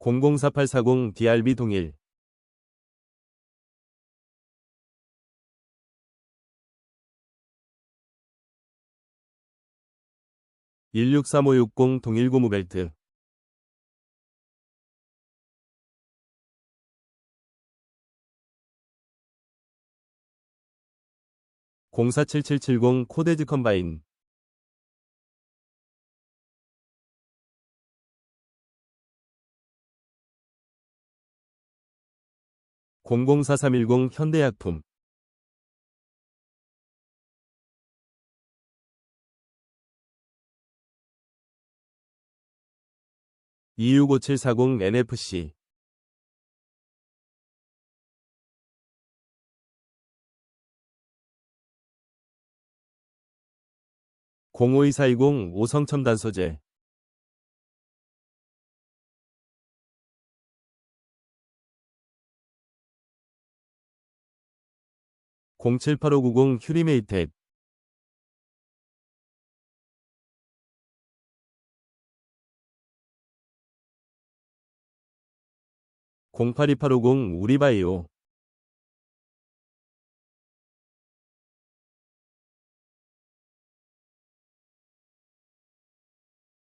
004840 DRB 동일. 163560 동일 고무벨트. 047770 코데즈 컴바인 004310 현대약품. (265740) NFC 052420 오성첨단 소재 078590 휴리메이텍 082850 우리바이오